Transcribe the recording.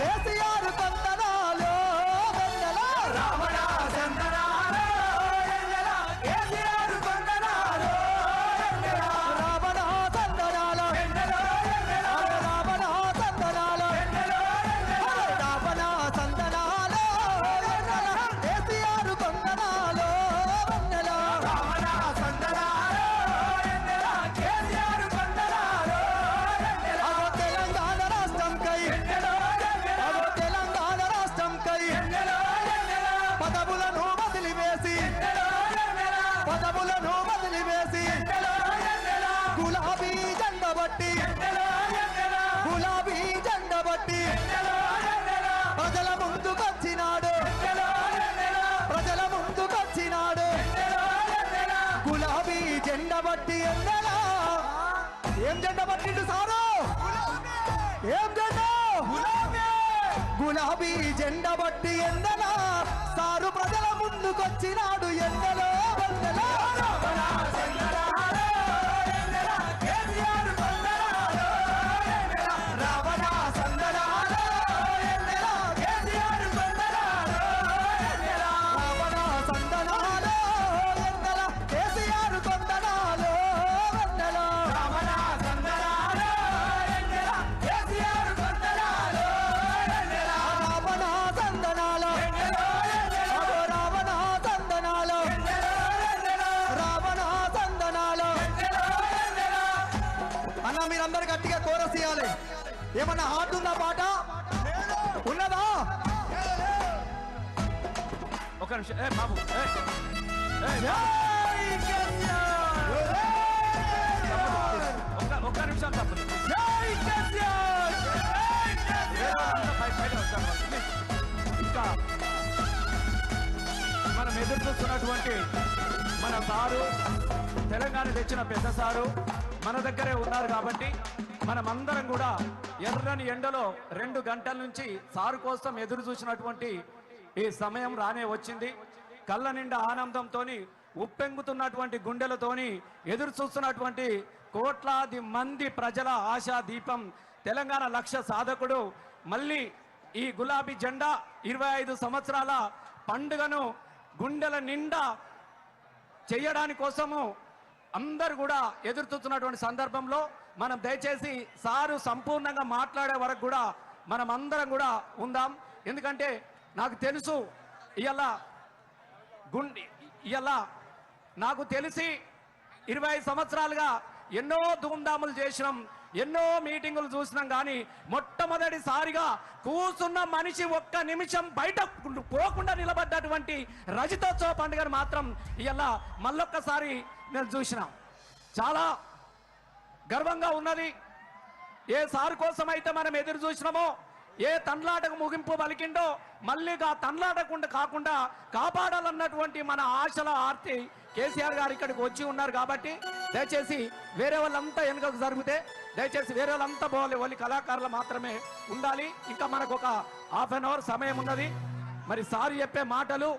కేసీఆర్ పదవులను వదిలివేసి. గులాబీ జెండ బట్టి. గులాబీ జెండ బట్టి. ప్రజల ముందుకొచ్చినాడు. ప్రజల ముందుకొచ్చినాడు. గులాబీ జెండ బట్టి ఎన్నెలా ఏం జెండ పట్టిండు సారు? ఏం జెండా? గులాబీ జెండ బట్టి ఎన్నెలా సారు ప్రజల ముందుకొచ్చినాడు ఎండలో వెన్నెలా అన్న మీరందరు గట్టిగా కోరస్ ఇవ్వాలి ఏమన్నా హార్ట్ ఉందా పాట? ఉన్నదా? ఒక నిమిషం. ఏ బాబు! ఒక్క ఒక్క నిమిషం తప్పదు కేసీఆర్! ఇంకా మనం ఎదురు చూస్తున్నటువంటి మన సారు తెలంగాణ తెచ్చిన పెద్ద సారు మన దగ్గరే ఉన్నారు కాబట్టి మనమందరం కూడా ఎర్రని ఎండలో రెండు గంటల నుంచి సారు కోసం ఎదురు చూసినటువంటి ఈ సమయం రానే వచ్చింది. కళ్ళ నిండా ఆనందంతోని ఉప్పెంగుతున్నటువంటి గుండెలతోని ఎదురు చూస్తున్నటువంటి కోట్లాది మంది ప్రజల ఆశా దీపం తెలంగాణ లక్ష్య సాధకుడు. మళ్ళీ ఈ గులాబీ జెండా ఇరవై ఐదు సంవత్సరాల పండుగను గుండెల నిండా చేయడాని కోసము అందరు కూడా ఎదురుతున్నటువంటి సందర్భంలో మనం దయచేసి సారు సంపూర్ణంగా మాట్లాడే వరకు కూడా మనం అందరం కూడా ఉందాం. ఎందుకంటే నాకు తెలుసు ఇవాళ గుండి ఇవాళ నాకు తెలిసి ఇరవై సంవత్సరాలుగా ఎన్నో ధూమ్ధాములు చేసినాం ఎన్నో మీటింగులు చూసినాం కానీ మొట్టమొదటిసారిగా కూర్చున్న మనిషి ఒక్క నిమిషం బయట పోకుండా నిలబడ్డటువంటి రజితోత్సవ పండుగను మాత్రం ఇవాళ మళ్ళొక్కసారి నేను చూసిన. చాలా గర్వంగా ఉన్నది. ఏ సార్ కోసం అయితే మనం ఎదురు చూసినామో ఏ తండ్లాటకు ముగింపు పలికిండో మళ్ళీ ఆ తండ్లాటకుండా కాకుండా కాపాడాలన్నటువంటి మన ఆశల ఆర్తి కేసీఆర్ గారు ఇక్కడికి వచ్చి ఉన్నారు కాబట్టి దయచేసి వేరే వాళ్ళంతా వెనుకకు జరిగితే దయచేసి వేరే వాళ్ళంతా పోవాలి. ఓన్లీ కళాకారులు మాత్రమే ఉండాలి. ఇంకా మనకు ఒక హాఫ్ అన్ అవర్ సమయం ఉన్నది. మరి సార్ చెప్పే మాటలు